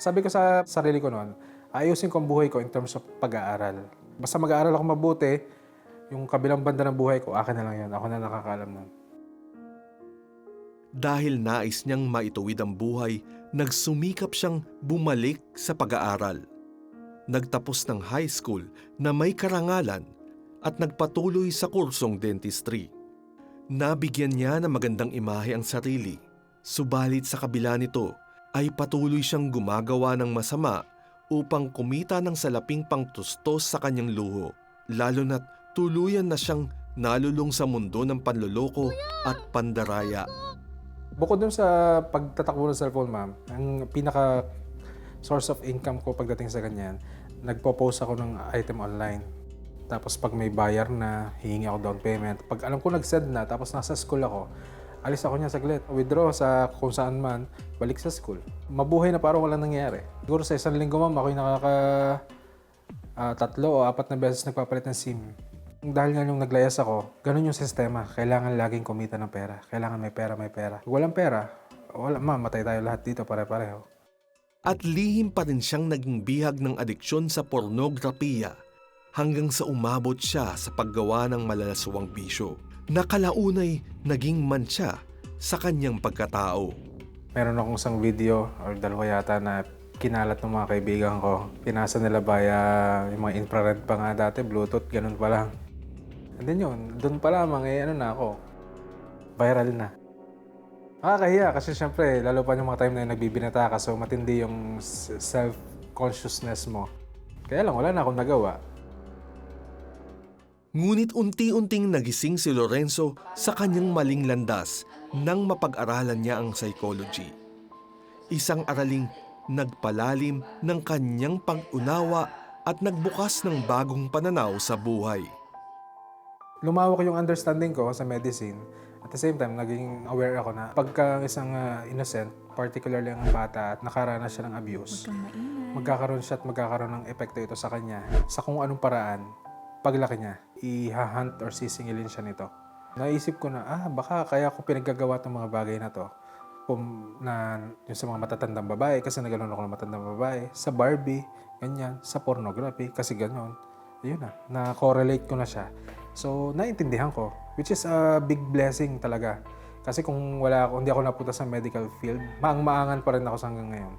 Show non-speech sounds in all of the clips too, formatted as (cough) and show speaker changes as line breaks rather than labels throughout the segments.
Sabi ko sa sarili ko noon, ayusin ko ang buhay ko in terms of pag-aaral. Basta mag-aaral ako mabuti, yung kabilang banda ng buhay ko, akin na lang yan. Ako na nakakaalam nun.
Dahil nais niyang maituwid ang buhay, nagsumikap siyang bumalik sa pag-aaral. Nagtapos ng high school na may karangalan at nagpatuloy sa kursong dentistry. Nabigyan niya ng magandang imahe ang sarili, subalit sa kabila nito ay patuloy siyang gumagawa ng masama upang kumita ng salaping pangtustos sa kanyang luho, lalo na't tuluyan na siyang nalulong sa mundo ng panloloko at pandaraya.
Bukod dun sa pagtatakbo ng cellphone, ma'am, ang pinaka source of income ko pagdating sa ganyan, nagpo-post ako ng item online. Tapos pag may buyer na, hihingi ako down payment. Pag alam ko nag-send na, tapos nasa school ako, alis ako niya saglit. Withdraw sa kung saan man, balik sa school. Mabuhay na parang walang nangyari. Siguro sa isang linggo, ma'am, ako'y nakaka ah, tatlo o apat na beses nagpapalit ng SIM. Dahil nga nung naglayas ako, ganun yung sistema. Kailangan laging kumita ng pera. Kailangan may pera, may pera. Kung walang pera, wala, mamatay tayo lahat dito pare-pareho.
At lihim pa rin siyang naging bihag ng adiksyon sa pornografiya hanggang sa umabot siya sa paggawa ng malalaswang bisyo na kalaunay naging mantsa sa kanyang pagkatao.
Meron akong isang video or dalawa yata na kinalat ng mga kaibigan ko. Pinasa nila via yung mga infrared pa nga dati, Bluetooth, ganun pa lang. And then yun, doon pa lamang eh, ano na ako, viral na. Nakakahiya kasi syempre, lalo pa yung mga time na yung nagbibinata ka, so matindi yung self-consciousness mo. Kaya lang, wala na akong nagawa.
Ngunit unti-unting nagising si Lorenzo sa kanyang maling landas nang mapag-aralan niya ang psychology. Isang araling nagpalalim ng kanyang pag-unawa at nagbukas ng bagong pananaw sa buhay.
lumawak yung understanding ko sa medicine. At the same time, naging aware ako na pagka isang ah, innocent, particularly ang bata at nakaranas siya ng abuse, magkakaroon siya at magkakaroon ng epekto ito sa kanya sa kung anong paraan, paglaki niya, ihahunt or sisingilin siya nito. Naisip ko na, ah, baka kaya ko pinaggagawa ng mga bagay na to. Kung na yung sa mga matatandang babae, kasi naganoon ako ng matandang babae, sa Barbie, ganyan, sa pornography, kasi ganyan. Ayun na, na-correlate ko na siya. So, naintindihan ko, which is a big blessing talaga. Kasi kung wala ako, hindi ako napunta sa medical field, maang-maangan pa rin ako hanggang ngayon.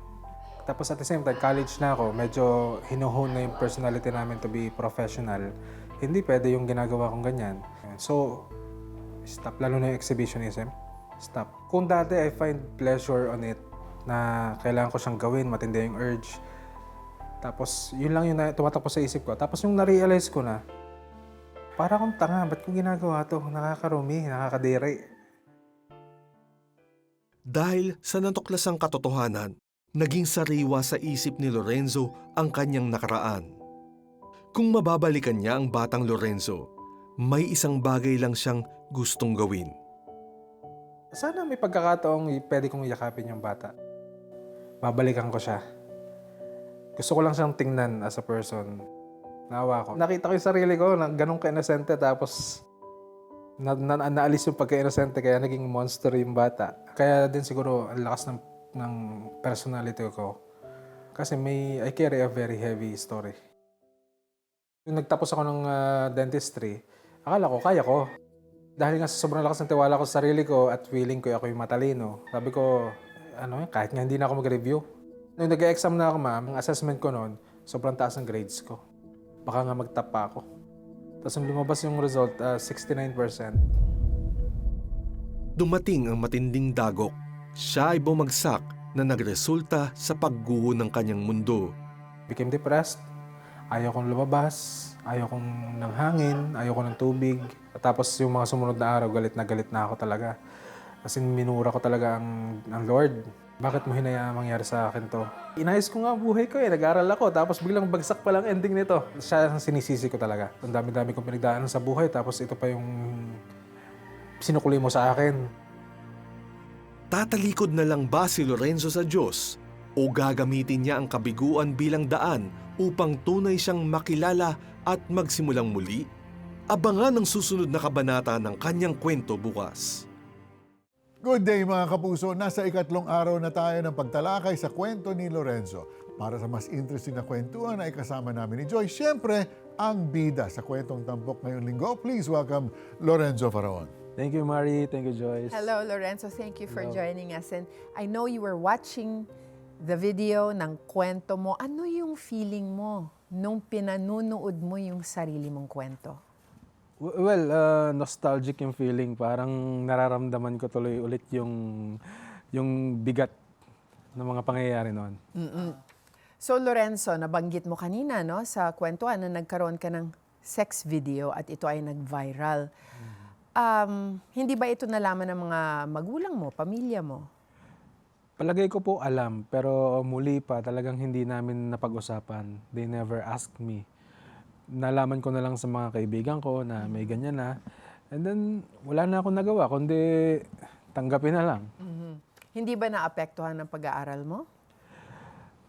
Tapos at the same time, college na ako, medyo hinuhon na yung personality namin to be professional. Hindi pwede yung ginagawa kong ganyan. So, stop. Lalo na yung exhibitionism. Stop. Kung dati I find pleasure on it, na kailangan ko siyang gawin, matindi yung urge. Tapos, yun lang yung tumatakbo sa isip ko. Tapos yung na-realize ko na, para akong tanga, ba't ko ginagawa to? Nakakarumi, nakakadiri.
Dahil sa natuklasang katotohanan, naging sariwa sa isip ni Lorenzo ang kanyang nakaraan. Kung mababalikan niya ang batang Lorenzo, may isang bagay lang siyang gustong gawin.
Sana may pagkakataong pwede kong yakapin yung bata. Babalikan ko siya. Gusto ko lang siyang tingnan as a person. Naawa ko. Nakita ko yung sarili ko na ganun ka-inosente tapos na, na, naalis yung pagka-inosente kaya naging monster yung bata. Kaya din siguro ang lakas ng, ng personality ko. Kasi may, I carry a very heavy story. Yung nagtapos ako ng ah, dentistry, akala ko kaya ko. Dahil nga sa sobrang lakas ng tiwala ko sa sarili ko at feeling ko ako yung matalino, sabi ko, ano, kahit nga hindi na ako mag-review. Nung nag-exam na ako, ma'am, ang assessment ko noon, sobrang taas ng grades ko. Baka nga mag-top pa ako. Tapos nung lumabas yung result, ah, 69%.
Dumating ang matinding dagok. Siya ay bumagsak na nagresulta sa pagguho ng kanyang mundo.
Became depressed. Ayaw kong lumabas. Ayaw kong ng hangin. Ayaw ko ng tubig. At tapos yung mga sumunod na araw, galit na galit na ako talaga. Kasi minura ko talaga ang, ang Lord. Bakit mo hinayaan mangyari sa akin to? Inayos ko nga buhay ko eh. Nag-aral ako. Tapos biglang bagsak pa lang ending nito. Siya ang sinisisi ko talaga. Ang dami-dami kong pinagdaanan sa buhay. Tapos ito pa yung sinukuli mo sa akin.
Tatalikod na lang ba si Lorenzo sa Diyos O gagamitin niya ang kabiguan bilang daan upang tunay siyang makilala at magsimulang muli? Abangan ang susunod na kabanata ng kanyang kwento bukas.
Good day mga kapuso! Nasa ikatlong araw na tayo ng pagtalakay sa kwento ni Lorenzo. Para sa mas interesting na kwentuhan ay kasama namin ni Joy. Siyempre, ang bida sa kwentong tampok ngayong linggo. Please welcome Lorenzo Faraon.
Thank you, Mari. Thank you, Joyce.
Hello, Lorenzo. Thank you for
Hello.
joining us. And I know you were watching the video ng kwento mo. Ano yung feeling mo nung pinanunood mo yung sarili mong kwento?
Well, uh, nostalgic yung feeling. Parang nararamdaman ko tuloy ulit yung, yung bigat ng mga pangyayari noon.
So, Lorenzo, nabanggit mo kanina no, sa kwentuhan na nagkaroon ka ng sex video at ito ay nag-viral. Um, hindi ba ito nalaman ng mga magulang mo, pamilya mo?
Palagay ko po alam, pero muli pa talagang hindi namin napag-usapan. They never asked me. Nalaman ko na lang sa mga kaibigan ko na may ganyan na. And then, wala na akong nagawa, kundi tanggapin na lang.
Hindi ba naapektuhan ng pag-aaral mo?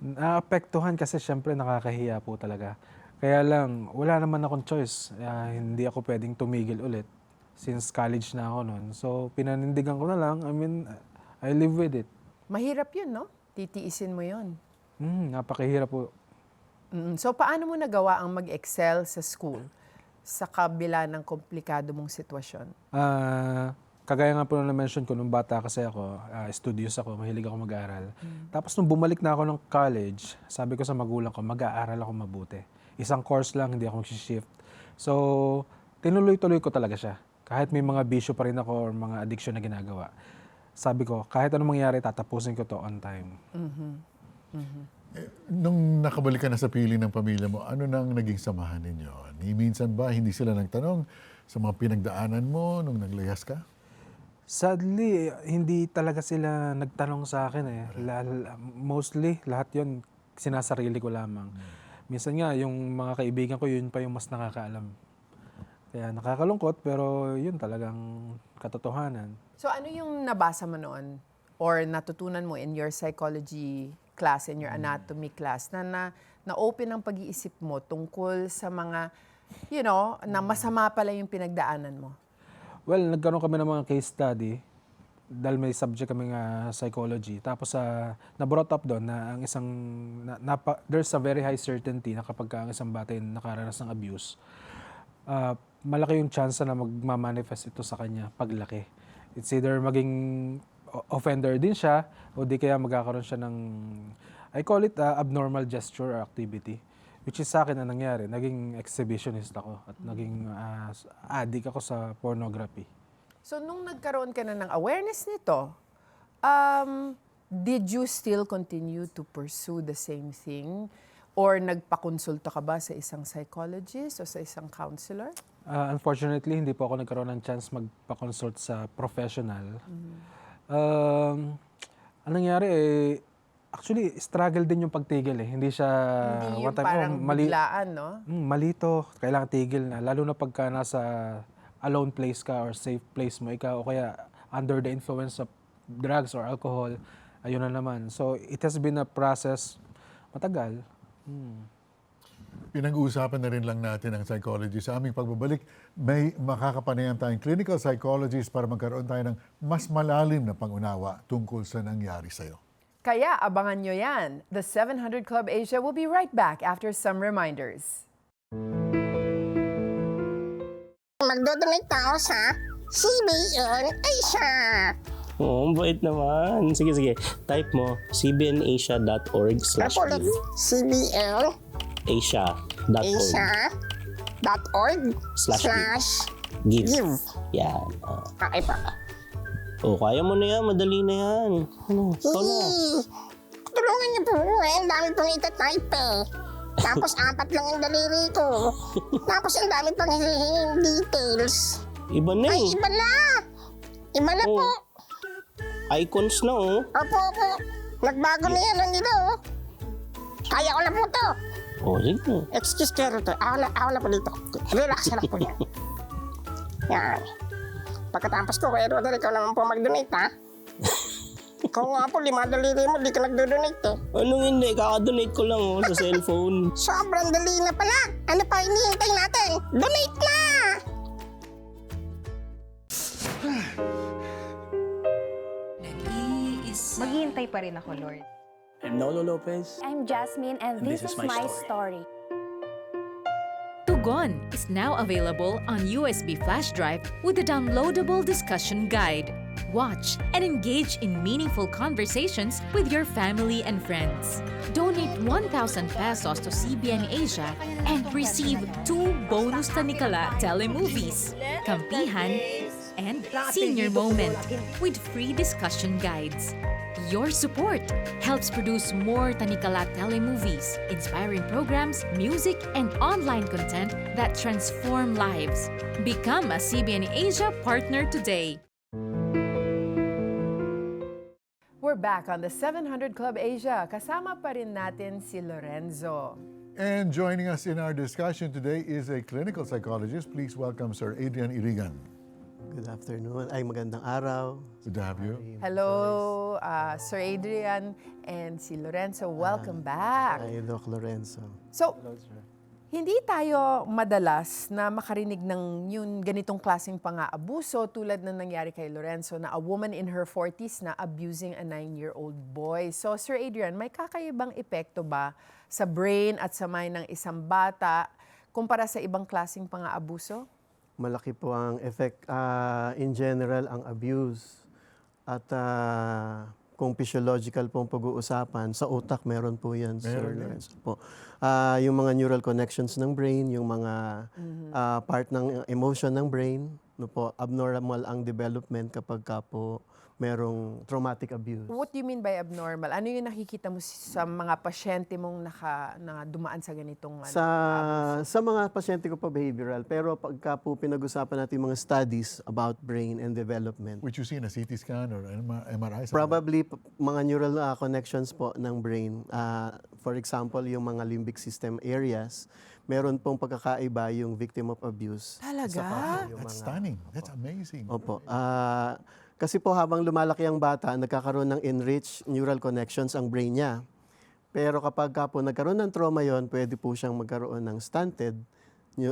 Naapektuhan kasi syempre nakakahiya po talaga. Kaya lang, wala naman akong choice. Ah, hindi ako pwedeng tumigil ulit since college na ako noon. So, pinanindigan ko na lang. I mean, I live with it.
Mahirap yun, no? Titiisin mo yun.
Hmm, napakahirap po.
Mm, So, paano mo nagawa ang mag-excel sa school sa kabila ng komplikado mong sitwasyon?
Ah, kagaya nga po na mention ko, nung bata kasi ako, ah, studious ako, mahilig ako mag-aaral. Tapos nung bumalik na ako ng college, sabi ko sa magulang ko, mag-aaral ako mabuti. Isang course lang, hindi ako mag-shift. So, tinuloy-tuloy ko talaga siya. Kahit may mga bisyo pa rin ako or mga addiction na ginagawa. Sabi ko, kahit anong mangyari, tatapusin ko to on time.
Nung nakabalik ka na sa piling ng pamilya mo, ano nang naging samahan ninyo? Ni minsan ba hindi sila nagtanong sa mga pinagdaanan mo nung naglayas ka?
Sadly, hindi talaga sila nagtanong sa akin eh. La- mostly, lahat yon sinasarili ko lamang. Minsan nga, yung mga kaibigan ko, yun pa yung mas nakakaalam. Kaya nakakalungkot, pero yun talagang katotohanan.
So, ano yung nabasa mo noon or natutunan mo in your psychology class, in your anatomy class, na, na na-open ang pag-iisip mo tungkol sa mga, you know, na masama pala yung pinagdaanan mo?
Well, nagkaroon kami ng mga case study dahil may subject kami nga psychology. Tapos sa na-brought up doon na ang isang na, napa- there's a very high certainty na kapag ka ang isang bata ay nakaranas ng abuse, ah, malaki yung chance na magmamanifest ito sa kanya paglaki. It's either maging offender din siya o di kaya magkakaroon siya ng I call it ah, abnormal gesture or activity. Which is sa akin ang nangyari, naging exhibitionist ako at naging ah, addict ako sa pornography.
So, nung nagkaroon ka na ng awareness nito, um, did you still continue to pursue the same thing? Or nagpakonsulta ka ba sa isang psychologist o sa isang counselor?
Ah, unfortunately, hindi po ako nagkaroon ng chance magpa-consult sa professional. Um, anong nangyari eh, actually, struggle din yung pagtigil eh. Hindi siya
Hindi yung
time, oh,
parang
mali,
biglaan, no?
Hmm, mali to, kailangan tigil na. Lalo na pagka nasa alone place ka or safe place mo ikaw o kaya under the influence of drugs or alcohol, ayun na naman. So, it has been a process matagal. Hmm.
Pinag-uusapan na rin lang natin ang psychology. Sa aming pagbabalik, may makakapanayan tayong clinical psychologist para magkaroon tayo ng mas malalim na pangunawa tungkol sa nangyari sa'yo.
Kaya abangan nyo yan. The 700 Club Asia will be right back after some reminders.
Magdodonate ako sa CBN Asia.
Oo, ang bait naman. Sige, sige. Type mo cbnasia.org slash
Tapos ulit,
give. Asia.org
Asia.org
Slash
slash
give.
give.
Yan. Oh.
Okay pa.
oh, kaya mo na yan. Madali na yan. Ano? Ikaw na.
Tulungan niyo po. Eh, ang dami pang itatype eh. Tapos (laughs) apat lang ang daliri ko. Tapos ang dami pang details.
Iba na
Ay,
eh.
iba na. Iba na
Oh.
po.
Icons na oh.
Opo, opo. Nagbago na yan ang ito. Kaya ko na po to.
Oh, sige.
Excuse me, Rito. Ako na, ako na po dito. Relax na lang po yan. Yan. Pagkatapos ko, Kuya Rodel, ikaw naman po mag-donate, ha? Ikaw nga po, lima daliri mo, di ka nagdo-donate eh.
Anong hindi? Kakadonate ko lang oh, sa cellphone. (laughs)
Sobrang dali na pala. Ano pa hinihintay natin? Donate na!
Maghihintay pa rin ako, Lord.
I'm Nolo Lopez.
I'm Jasmine, and this, is, my, story.
Tugon is now available on USB flash drive with a downloadable discussion guide. Watch and engage in meaningful conversations with your family and friends. Donate 1,000 pesos to CBN Asia and receive two bonus Tanikala telemovies, Kampihan and Senior Moment with free discussion guides. Your support helps produce more Tanikala telemovies, inspiring programs, music, and online content that transform lives. Become a CBN Asia partner today.
We're back on the 700 Club Asia. Kasama pa rin natin si Lorenzo.
And joining us in our discussion today is a clinical psychologist. Please welcome Sir Adrian Irigan.
Good afternoon. Ay, magandang araw.
Good to have you.
Hello, uh, Sir Adrian and si Lorenzo. Welcome back.
Ay, Doc Lorenzo.
So, hindi tayo madalas na makarinig ng yun ganitong klaseng pang-aabuso tulad ng nangyari kay Lorenzo na a woman in her 40s na abusing a 9-year-old boy. So, Sir Adrian, may kakaibang epekto ba sa brain at sa mind ng isang bata kumpara sa ibang klaseng pang-aabuso?
Malaki po ang effect ah, in general ang abuse. At ah, kung physiological pong pag-uusapan, sa utak meron po yan, Sir
Meron yan.
Lorenzo. Po. Ah, yung mga neural connections ng brain, yung mga ah, part ng emotion ng brain, no po, abnormal ang development kapag ka po merong traumatic abuse.
What do you mean by abnormal? Ano yung nakikita mo sa mga pasyente mong naka, na dumaan sa ganitong ano,
Sa sa mga pasyente ko po behavioral, pero pagka po pinag-usapan natin yung mga studies about brain and development,
Which you see in a CT scan or MRI?
probably p- mga neural uh, connections po ng brain. Uh, for example, yung mga limbic system areas, meron pong pagkakaiba yung victim of abuse.
Talaga?
that? That's stunning. That's amazing.
Opo. Ah, kasi po habang lumalaki ang bata, nagkakaroon ng enriched neural connections ang brain niya. Pero kapag ka po nagkaroon ng trauma yon, pwede po siyang magkaroon ng stunted.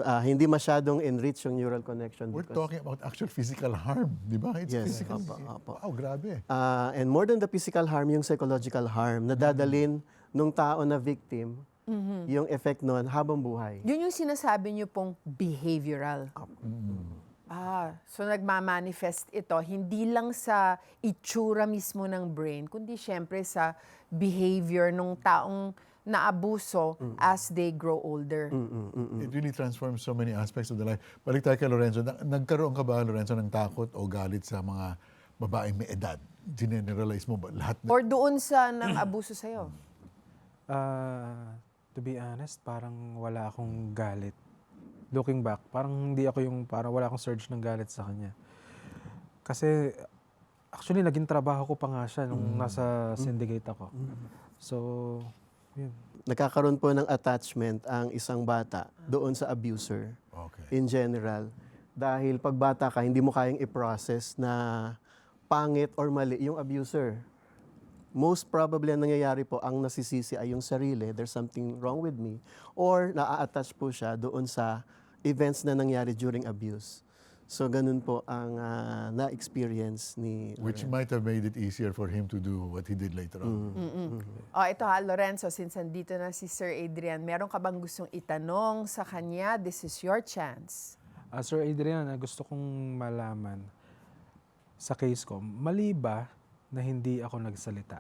Ah, hindi masyadong enrich yung neural connection.
We're
because-
talking about actual physical harm, di ba? It's
Yes,
physical.
opo, opo.
Wow, grabe.
Ah, and more than the physical harm, yung psychological harm, nadadalin nung tao na victim, yung effect nun habang buhay.
Yun yung sinasabi niyo pong behavioral. Ah, so nagmamanifest ito hindi lang sa itsura mismo ng brain, kundi syempre sa behavior ng taong naabuso as they grow older.
It really transforms so many aspects of the life. Balik tayo kay Lorenzo. Na- Nagkaroon ka ba, Lorenzo, ng takot o galit sa mga babaeng may edad? Generalize mo ba lahat na?
Or doon sa nang abuso sa'yo.
Ah, to be honest, parang wala akong galit. Looking back, parang hindi ako yung, parang wala akong surge ng galit sa kanya. Kasi, actually, naging trabaho ko pa nga siya nung nasa syndicate ako. So, yun.
Nagkakaroon po ng attachment ang isang bata doon sa abuser
Okay.
in general. Dahil pag bata ka, hindi mo kayang i-process na pangit or mali yung abuser. Most probably ang nangyayari po, ang nasisisi ay yung sarili, there's something wrong with me, or naa-attach po siya doon sa events na nangyari during abuse. So ganun po ang ah, na-experience ni
Which
Loren.
might have made it easier for him to do what he did later on.
Oh, ito ha, Lorenzo, since andito na si Sir Adrian, meron ka bang gustong itanong sa kanya? This is your chance.
Ah, Sir Adrian, ah, gusto kong malaman sa case ko, mali ba na hindi ako nagsalita?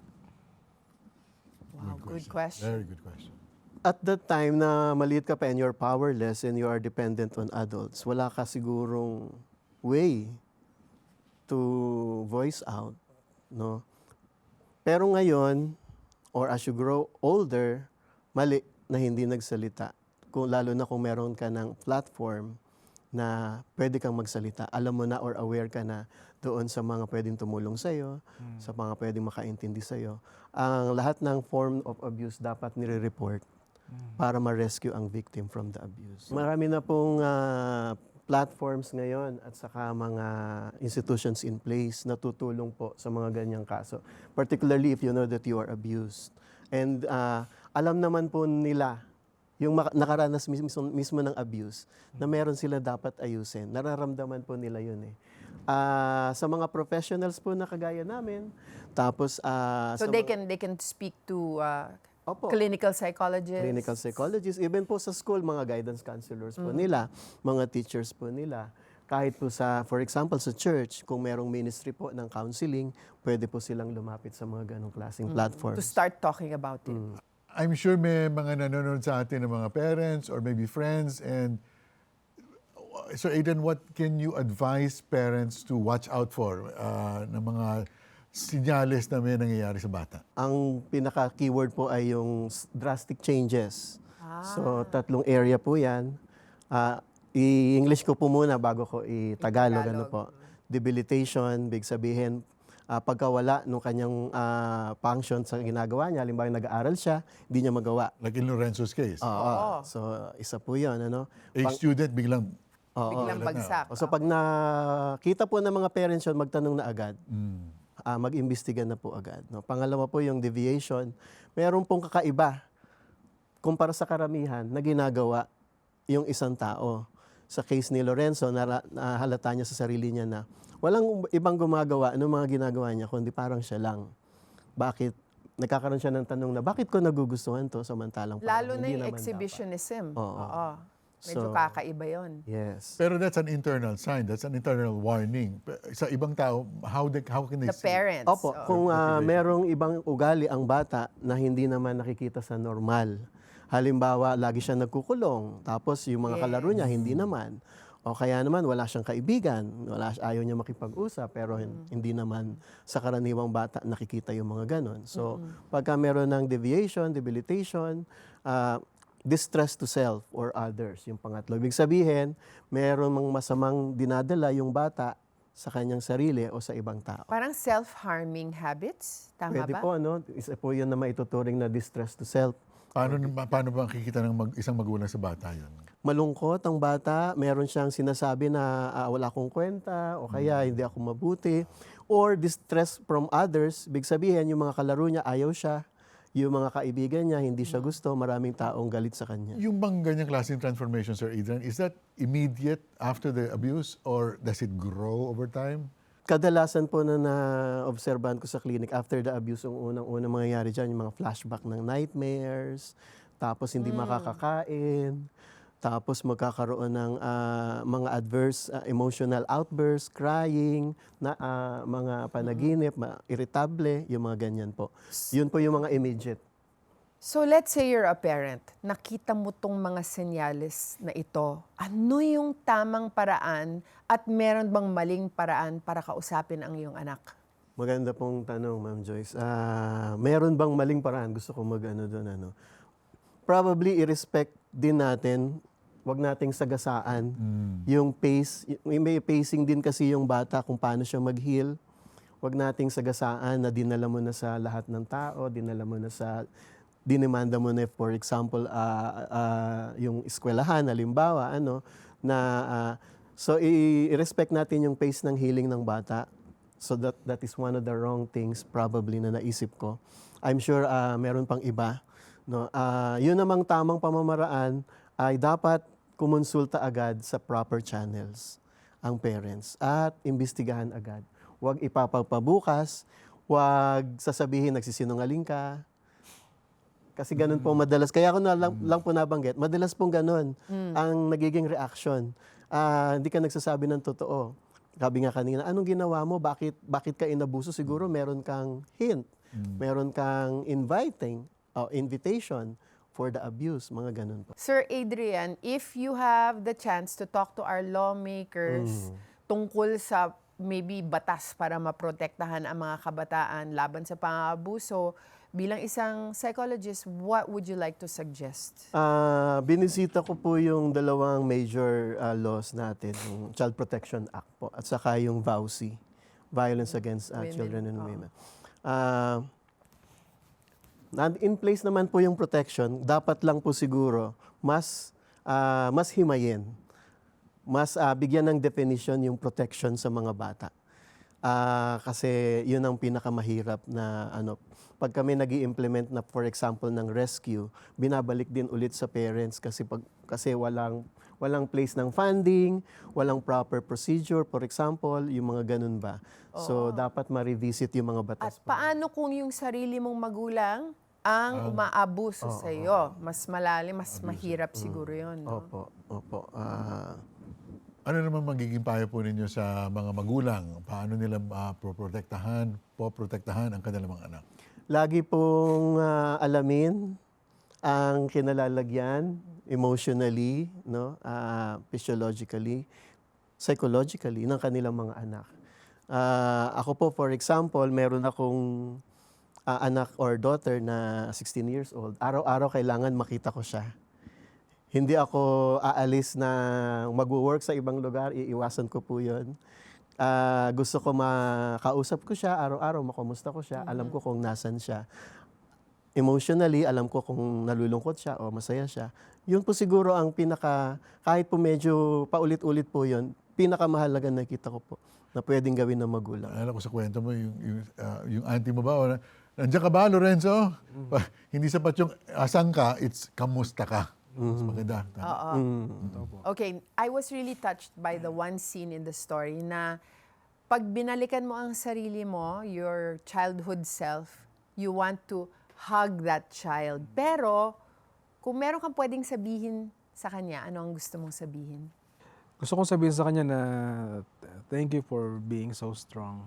Wow, good question.
Very good question.
At that time na maliit ka pa and you're powerless and you are dependent on adults, wala ka sigurong way to voice out, no? Pero ngayon, or as you grow older, mali na hindi nagsalita. Kung, lalo na kung meron ka ng platform na pwede kang magsalita. Alam mo na or aware ka na doon sa mga pwedeng tumulong sa'yo, sa mga pwedeng makaintindi sa'yo. Ang lahat ng form of abuse dapat nire-report para ma-rescue ang victim from the abuse. Marami na pong ah, platforms ngayon at saka mga institutions in place na tutulong po sa mga ganyang kaso. Particularly if you know that you are abused. And ah, alam naman po nila yung nakaranas mismo, mismo ng abuse na meron sila dapat ayusin. Nararamdaman po nila yun eh. Ah, sa mga professionals po na kagaya namin, tapos ah,
So they
mga-
can they can speak to uh,
Opo.
clinical psychologists.
clinical psychologists, even po sa school, mga guidance counselors po nila, mga teachers po nila. Kahit po sa, for example, sa church, kung merong ministry po ng counseling, pwede po silang lumapit sa mga ganong klaseng
To
platforms.
start talking about it.
I'm sure may mga nanonood sa atin ng mga parents or maybe friends and so Aidan, what can you advise parents to watch out for uh, ng mga sinyales na may nangyayari sa bata?
Ang pinaka-keyword po ay yung drastic changes. So, tatlong area po yan. Ah, I-English ko po muna bago ko i-Tagalog. Ano po? Debilitation, big sabihin, ah, pagkawala ng kanyang ah, function sa ginagawa niya, halimbawa nag-aaral siya, hindi niya magawa.
Like in Lorenzo's case.
Oo. So, isa po yun. Ano?
A student biglang
Oo.
Biglang bagsak.
So pag nakita po ng mga parents yun, magtanong na agad. Ah, mag-imbestiga na po agad. No? Pangalawa po yung deviation. Meron pong kakaiba kumpara sa karamihan na ginagawa yung isang tao. Sa case ni Lorenzo, nahalata niya sa sarili niya na walang ibang gumagawa, ano mga ginagawa niya, kundi parang siya lang. Bakit? Nagkakaroon siya ng tanong na, bakit ko nagugustuhan to samantalang parang
Lalo na
hindi
yung exhibition,ism
Oo.
Oo.
So-
Medyo kakaiba yun.
dapat? Yes.
Pero that's an internal sign. That's an internal warning. Sa ibang tao, how they, how can they
The
see?
parents.
Opo,
oo.
kung ah, merong ibang ugali ang bata na hindi naman nakikita sa normal. Halimbawa, lagi siya nagkukulong, tapos yung mga kalaro niya hindi naman. O kaya naman wala siyang kaibigan, wala ayaw niya makipag-usap, pero hin- hindi naman sa karaniwang bata nakikita yung mga ganon. So, pagka meron ng deviation, debilitation, ah, distress to self or others, yung pangatlo. Ibig sabihin, meron mang masamang dinadala yung bata sa kanyang sarili o sa ibang tao.
Parang self-harming habits. Tama
Pwede
ba?
po, ano? Isa po yun na maituturing na distress to self.
Paano, paano ba kikita ng mag, isang magulang sa bata yun?
Malungkot ang bata, meron siyang sinasabi na ah, wala akong kwenta o kaya hindi ako mabuti. Or distress from others, big sabihin yung mga kalaro niya ayaw siya, yung mga kaibigan niya hindi siya gusto, maraming taong galit sa kanya.
Yung bang ganyang klaseng transformation, Sir Adrian, is that immediate after the abuse or does it grow over time?
Kadalasan po na na-obserbahan ko sa clinic after the abuse, ang unang-unang mangyayari dyan, yung mga flashback ng nightmares, tapos hindi makakakain, tapos magkakaroon ng ah, mga adverse ah, emotional outbursts, crying, na, ah, mga panaginip, ma- irritable, yung mga ganyan po. Yun po yung mga immediate.
So let's say you're a parent, nakita mo tong mga senyales na ito. Ano yung tamang paraan at meron bang maling paraan para kausapin ang iyong anak?
Maganda pong tanong, Ma'am Joyce. Ah, meron bang maling paraan? Gusto ko mag-ano doon, ano? Probably i-respect din natin, wag nating sagasaan yung pace. May pacing din kasi yung bata kung paano siya mag-heal. Wag nating sagasaan na dinala mo na sa lahat ng tao, dinala mo na sa dinemanda mo na for example ah, ah, yung eskwelahan halimbawa ano na ah, so i-respect natin yung pace ng healing ng bata So that that is one of the wrong things probably na naisip ko. I'm sure ah, meron pang iba. No, Ah, yun namang tamang pamamaraan ay dapat kumonsulta agad sa proper channels ang parents at imbestigahan agad. Huwag ipapagpabukas, huwag sasabihin nagsisinungaling ka. Kasi ganun po madalas. Kaya ako na lang, lang po nabanggit, madalas pong ganun ang nagiging reaction. Ah, hindi ka nagsasabi ng totoo. Sabi nga kanina, anong ginawa mo? Bakit, bakit ka inabuso? Siguro meron kang hint. Meron kang inviting, o invitation for the abuse. Mga ganun po.
Sir Adrian, if you have the chance to talk to our lawmakers tungkol sa maybe batas para maprotektahan ang mga kabataan laban sa pangabuso, bilang isang psychologist, what would you like to suggest?
Ah, binisita ko po yung dalawang major ah, laws natin, yung Child Protection Act po at saka yung VAUSI, Violence Against
Women,
Children and. Women. Na- in place naman po yung protection, dapat lang po siguro mas ah, mas himayin. mas ah, bigyan ng definition yung protection sa mga bata. Ah, kasi yun ang pinakamahirap na ano pag kami nag implement na for example ng rescue, binabalik din ulit sa parents kasi pag kasi walang walang place ng funding, walang proper procedure for example, yung mga ganun ba. So dapat ma-revisit yung mga
At
batas. pa.
paano kung yung sarili mong magulang ang umaabuso sa iyo? Mas malalim, mas mahirap siguro yun. No?
Opo, opo. Ah,
Ano naman magiging payo po ninyo sa mga magulang? Paano nila uh, poprotektahan, poprotektahan ang kanilang mga anak?
lagi pong ah, alamin ang kinalalagyan emotionally, no, ah, physiologically, psychologically ng kanilang mga anak. Ah, ako po, for example, meron akong ah, anak or daughter na 16 years old. Araw-araw kailangan makita ko siya. Hindi ako aalis na mag-work sa ibang lugar, iiwasan ko po yun. Ah, gusto ko makausap ko siya, araw-araw makumusta ko siya, alam ko kung nasan siya. Emotionally, alam ko kung nalulungkot siya o masaya siya. Yun po siguro ang pinaka, kahit po medyo paulit-ulit po yun, pinakamahalaga nakita ko po na pwedeng gawin ng magulang.
Alam ko sa kwento mo, yung, yung, ah, yung auntie mo ba, o, na- nandiyan ka ba, Lorenzo? Pa- Hindi sapat yung asan ka, it's kamusta ka. Mas maganda.
Oo. Okay, I was really touched by the one scene in the story na pag binalikan mo ang sarili mo, your childhood self, you want to hug that child. Pero, kung meron kang pwedeng sabihin sa kanya, ano ang gusto mong sabihin?
Gusto kong sabihin sa kanya na thank you for being so strong.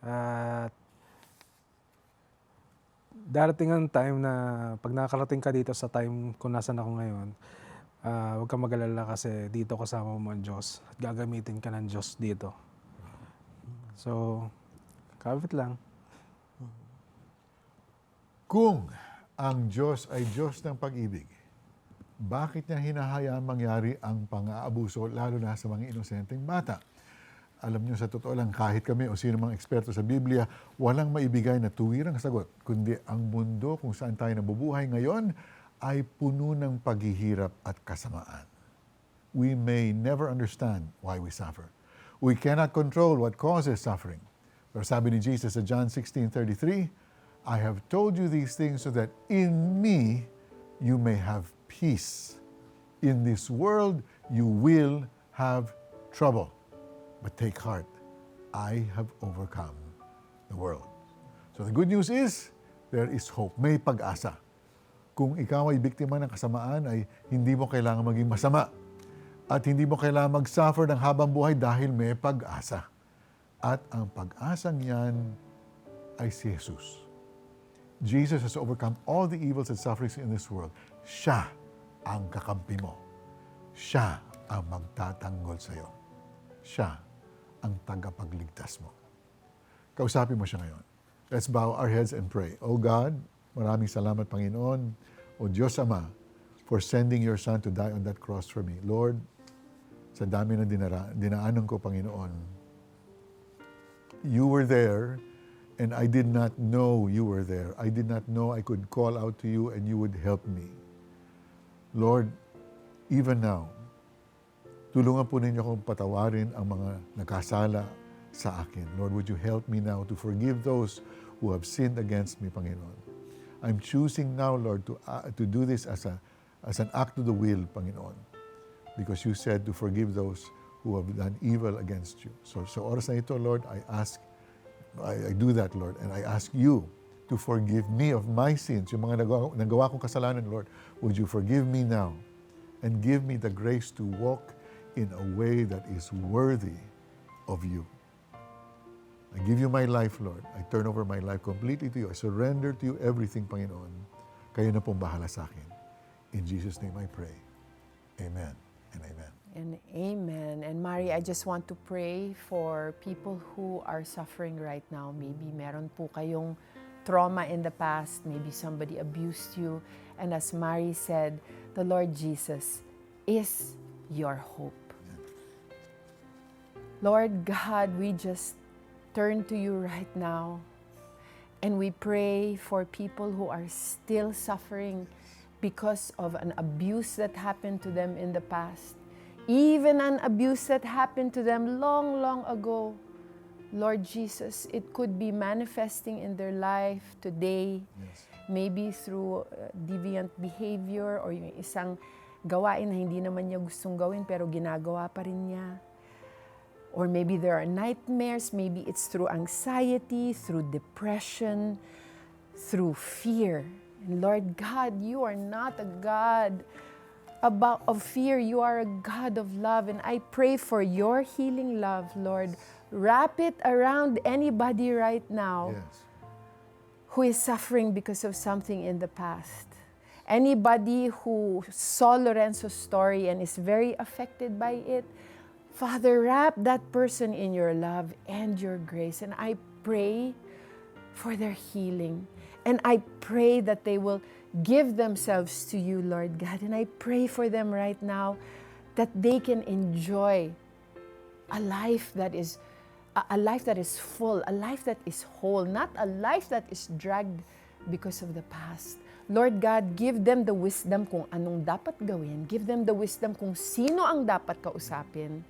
At darating ang time na pag nakakarating ka dito sa time kung nasan ako ngayon, ah, huwag kang mag-alala kasi dito kasama mo ang Diyos at gagamitin ka ng Diyos dito. So, kapit lang.
Kung ang Diyos ay Diyos ng pag-ibig, bakit niya hinahayaan mangyari ang pang-aabuso lalo na sa mga inosenteng bata? Alam niyo, sa totoo lang, kahit kami o sino mang eksperto sa Biblia, walang maibigay na tuwirang sagot, kundi ang mundo kung saan tayo nabubuhay ngayon ay puno ng paghihirap at kasamaan. We may never understand why we suffer. We cannot control what causes suffering. Pero sabi ni Jesus sa John 16:33, I have told you these things so that in me you may have peace. In this world you will have trouble. But take heart, I have overcome the world. So the good news is, there is hope. May pag-asa. Kung ikaw ay biktima ng kasamaan, ay hindi mo kailangan maging masama. At hindi mo kailangan mag-suffer ng habang buhay dahil may pag-asa. At ang pag-asang yan ay si Jesus. Jesus has overcome all the evils and sufferings in this world. Siya ang kakampi mo. Siya ang magtatanggol sa iyo. Siya ang tagapagligtas mo. Kausapin mo siya ngayon. Let's bow our heads and pray. Oh God, maraming salamat Panginoon. O Diyos Ama, for sending your Son to die on that cross for me. Lord, sa dami na dinara, dinaanan ko, Panginoon, you were there and I did not know you were there. I did not know I could call out to you and you would help me. Lord, even now, tulungan po ninyo akong patawarin ang mga nagkasala sa akin. Lord, would you help me now to forgive those who have sinned against me, Panginoon. I'm choosing now, Lord, to, uh, to do this as, a, as an act of the will, Panginoon. Because you said to forgive those who have done evil against you. So sa oras na ito, Lord, I ask, I, I do that, Lord, and I ask you to forgive me of my sins, yung mga nagawa, nagawa kong kasalanan, Lord. Would you forgive me now and give me the grace to walk in a way that is worthy of you. I give you my life, Lord. I turn over my life completely to you. I surrender to you everything, Panginoon. Kayo na pong bahala sa akin. In Jesus' name I pray. Amen and amen.
And amen. And Mari, I just want to pray for people who are suffering right now. Maybe meron po kayong trauma in the past. Maybe somebody abused you. And as Mari said, the Lord Jesus is your hope. Lord God, we just turn to you right now. And we pray for people who are still suffering because of an abuse that happened to them in the past, even an abuse that happened to them long, long ago. Lord Jesus, it could be manifesting in their life today, maybe through uh, deviant behavior or yung isang gawain na hindi naman niya gustong gawin pero ginagawa pa rin niya. Or maybe there are nightmares, maybe it's through anxiety, through depression, through fear. And Lord God, you are not a God about of fear, you are a God of love and I pray for your healing love, Lord. Wrap it around anybody right now
Yes.
who is suffering because of something in the past. Anybody who saw Lorenzo's story and is very affected by it, Father, wrap that person in your love and your grace. And I pray for their healing. And I pray that they will give themselves to you, Lord God. And I pray for them right now that they can enjoy a life that is a, life that is full, a life that is whole, not a life that is dragged because of the past. Lord God, give them the wisdom kung anong dapat gawin. Give them the wisdom kung sino ang dapat kausapin.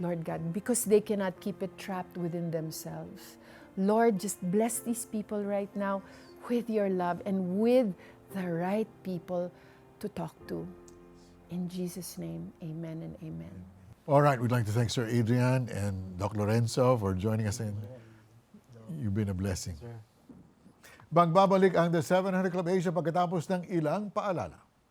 Lord God, because they cannot keep it trapped within themselves. Lord, just bless these people right now with your love and with the right people to talk to. In Jesus' name, amen and amen.
All right, we'd like to thank Sir Adrian and Doc Lorenzo for joining us in. You've been a blessing. Magbabalik ang The 700 Club Asia pagkatapos ng ilang paalala.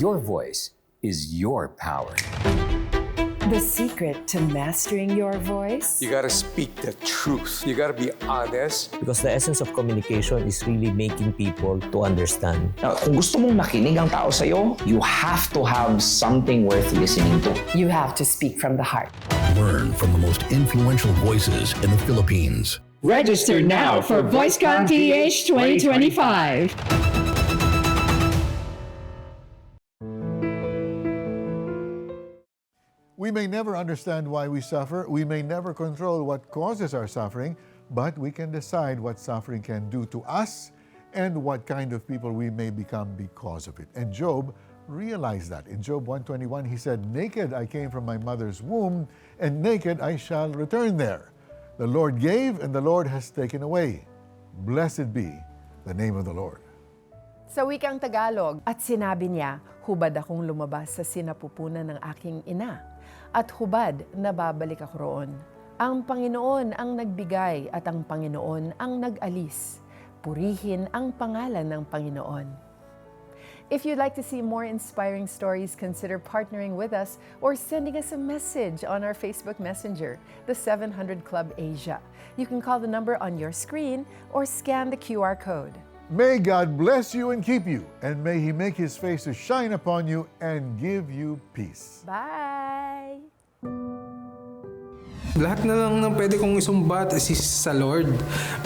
Your voice is your power.
The secret to mastering your voice?
You gotta speak the truth. You gotta be honest.
Because the essence of communication is really making people to understand.
Now, kung gusto mong makinig ang tao sa'yo, you have to have something worth listening to.
You have to speak from the heart.
Learn from the most influential voices in the Philippines.
Register now for VoiceCon PH 2025.
We may never understand why we suffer. We may never control what causes our suffering, but we can decide what suffering can do to us and what kind of people we may become because of it. And Job realized that. In Job 121, he said, Naked I came from my mother's womb, and naked I shall return there. The Lord gave, and the Lord has taken away. Blessed be the name of the Lord.
Sa wikang Tagalog, at sinabi niya, hubad akong lumabas sa sinapupunan ng aking ina, at hubad na babalik ako roon. Ang Panginoon ang nagbigay at ang Panginoon ang nag-alis. Purihin ang pangalan ng Panginoon. If you'd like to see more inspiring stories, consider partnering with us or sending us a message on our Facebook Messenger, the 700 Club Asia. You can call the number on your screen or scan the QR code.
May God bless you and keep you, and may He make His face to shine upon you and give you peace.
Bye!
Lahat na lang ng pwede kong isumbat is sa Lord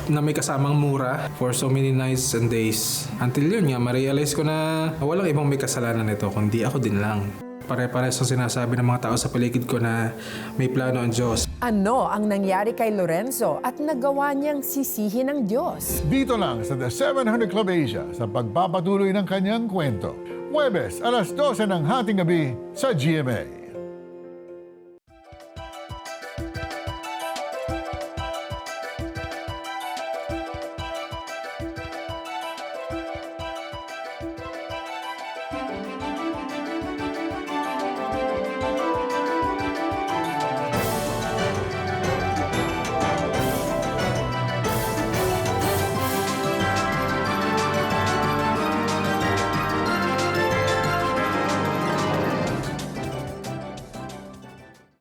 na may kasamang mura for so many nights and days. Until yun nga, ma-realize ko na walang ibang may kasalanan nito, kundi ako din lang. Pare-pares ang sinasabi ng mga tao sa paligid ko na may plano ang Diyos.
Ano ang nangyari kay Lorenzo at nagawa niyang sisihin ng Diyos?
Dito lang sa The 700 Club Asia sa pagpapatuloy ng kanyang kwento. Huwebes, alas 12 ng hating gabi sa GMA.